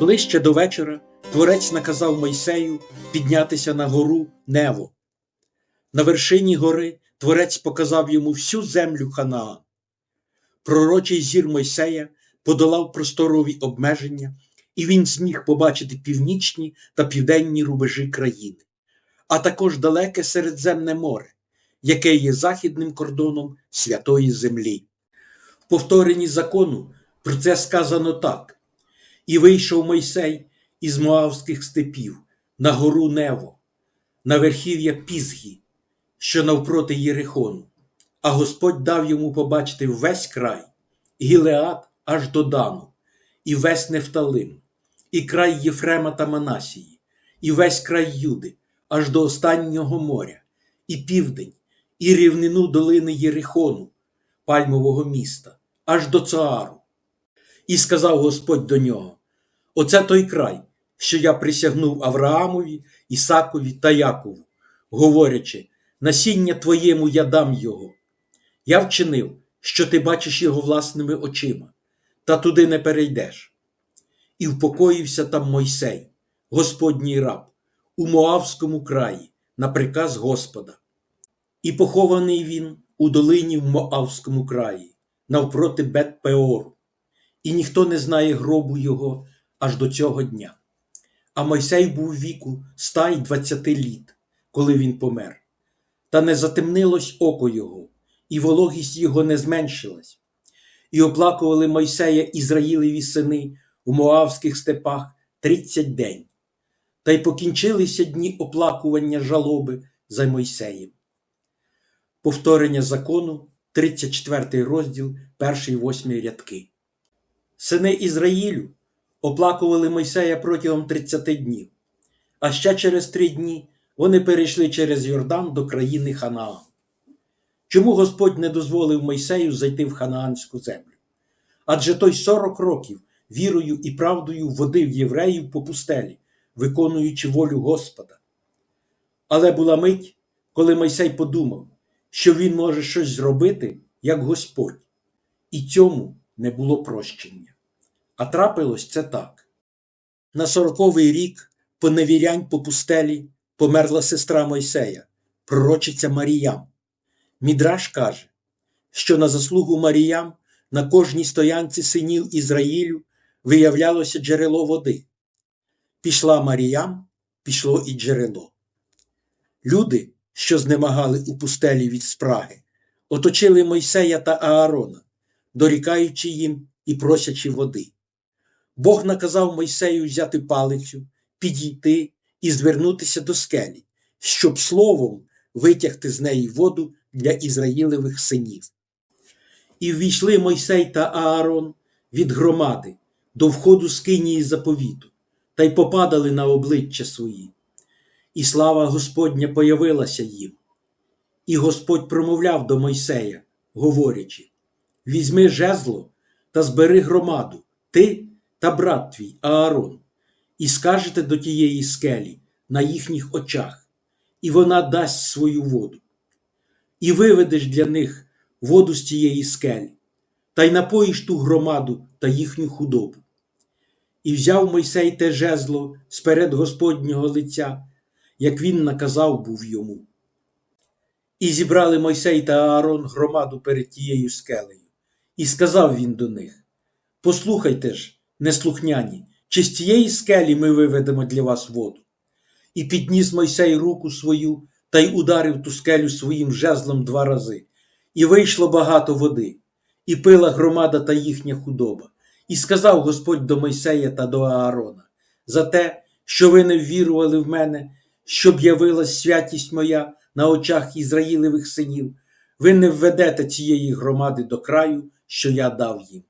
Ближче до вечора творець наказав Мойсею піднятися на гору Нево. На вершині гори творець показав йому всю землю Ханаан. Пророчий зір Мойсея подолав просторові обмеження, і він зміг побачити північні та південні рубежі країни, а також далеке Середземне море, яке є західним кордоном святої землі. В повторенні закону про це сказано так. І вийшов Мойсей із Моавських степів на гору Нево, на верхів'я Пізгі, що навпроти Єрихону, а Господь дав йому побачити весь край, Гілеад аж до Дану, і весь Нефталим, і край Єфрема та Манасії, і весь край Юди, аж до останнього моря, і південь, і рівнину долини Єрихону, пальмового міста, аж до Цоару. І сказав Господь до нього: Оце той край, що я присягнув Авраамові, Ісакові та Якову, говорячи, насіння твоєму я дам його. Я вчинив, що ти бачиш його власними очима, та туди не перейдеш. І впокоївся там Мойсей, Господній раб, у Моавському краї, на приказ Господа. І похований він у долині в Моавському краї, навпроти Бет-Пеору і ніхто не знає гробу його аж до цього дня. А Мойсей був віку ста й двадцяти літ, коли він помер, та не затемнилось око його, і вологість його не зменшилась. І оплакували Мойсея Ізраїлеві сини у Моавських степах тридцять день, та й покінчилися дні оплакування жалоби за Мойсеєм. Повторення закону, 34 розділ, 1-8 рядки. Сини Ізраїлю оплакували Мойсея протягом 30 днів, а ще через три дні вони перейшли через Йордан до країни Ханаан. Чому Господь не дозволив Мойсею зайти в ханаанську землю? Адже той 40 років вірою і правдою водив євреїв по пустелі, виконуючи волю Господа. Але була мить, коли Мойсей подумав, що він може щось зробити, як Господь, і цьому не було прощення. А трапилось це так. На сороковий рік поневірянь по пустелі померла сестра Мойсея, пророчиця Маріям. Мідраш каже, що на заслугу Маріям на кожній стоянці синів Ізраїлю виявлялося джерело води. Пішла Маріям, пішло і джерело. Люди, що знемагали у пустелі від спраги, оточили Мойсея та Аарона, дорікаючи їм і просячи води. Бог наказав Мойсею взяти палицю, підійти і звернутися до скелі, щоб словом витягти з неї воду для Ізраїлевих синів. І ввійшли Мойсей та Аарон від громади до входу скинії заповіту, та й попадали на обличчя свої. І слава Господня появилася їм. І Господь промовляв до Мойсея, говорячи: Візьми жезло та збери громаду, ти та брат твій Аарон, і скажете до тієї скелі на їхніх очах, і вона дасть свою воду. І виведеш для них воду з тієї скелі, та й напоїш ту громаду та їхню худобу. І взяв Мойсей те жезло сперед Господнього лиця, як він наказав був йому. І зібрали Мойсей та Аарон громаду перед тією скелею, і сказав він до них: Послухайте ж, неслухняні, чи з тієї скелі ми виведемо для вас воду. І підніс Мойсей руку свою та й ударив ту скелю своїм жезлом два рази, і вийшло багато води, і пила громада та їхня худоба. І сказав Господь до Мойсея та до Аарона за те, що ви не ввірували в мене, щоб явилась святість моя на очах Ізраїлевих синів, ви не введете цієї громади до краю, що я дав їм.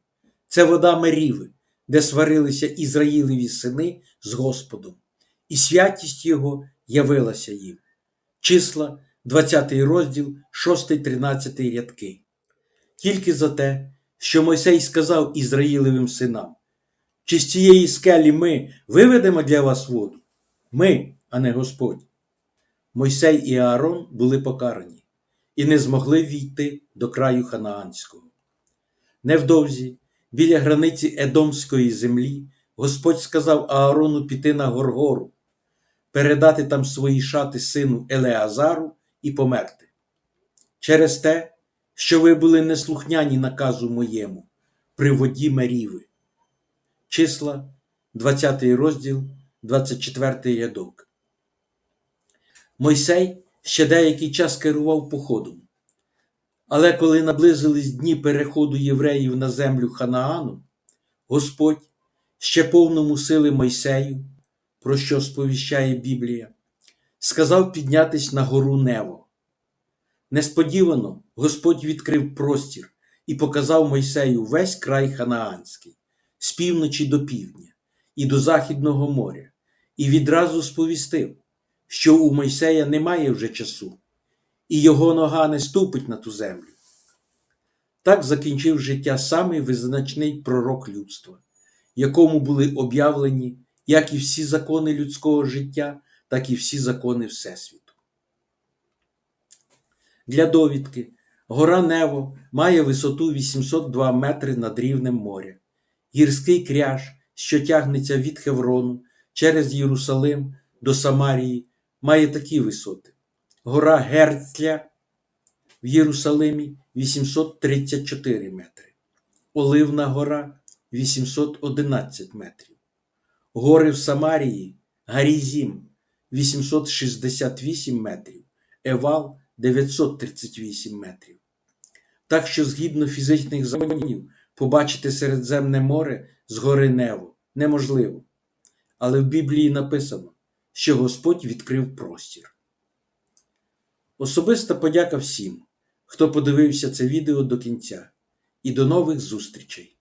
Це вода Меріви, де сварилися Ізраїлеві сини з Господом, і святість Його явилася їм. Числа, 20 розділ, 6-13 рядки. Тільки за те, що Мойсей сказав Ізраїлевим синам, чи з цієї скелі ми виведемо для вас воду? Ми, а не Господь. Мойсей і Аарон були покарані і не змогли війти до краю Ханаанського. Невдовзі, біля границі Едомської землі, Господь сказав Аарону піти на Горгору, передати там свої шати сину Елеазару і померти. Через те, що ви були неслухняні наказу моєму при воді Меріви. Числа, 20 розділ, 24 рядок. Мойсей ще деякий час керував походом. Але коли наблизились дні переходу євреїв на землю Ханаану, Господь ще повному сили Мойсею, про що сповіщає Біблія, сказав піднятись на гору Нево. Несподівано Господь відкрив простір і показав Мойсею весь край Ханаанський, з півночі до півдня і до Західного моря, і відразу сповістив, що у Мойсея немає вже часу, і його нога не ступить на ту землю. Так закінчив життя самий визначний пророк людства, якому були об'явлені як і всі закони людського життя, так і всі закони Всесвіту. Для довідки гора Нево має висоту 802 метри над рівнем моря, гірський кряж, що тягнеться від Хеврону через Єрусалим до Самарії, має такі висоти. Гора Герцля в Єрусалимі 834 метри, Оливна гора 811 метрів. Гори в Самарії Гарізім 868 метрів, Евал 938 метрів. Так що, згідно фізичних законів, побачити Середземне море з гори Нево неможливо. Але в Біблії написано, що Господь відкрив простір. Особиста подяка всім, хто подивився це відео до кінця, і до нових зустрічей!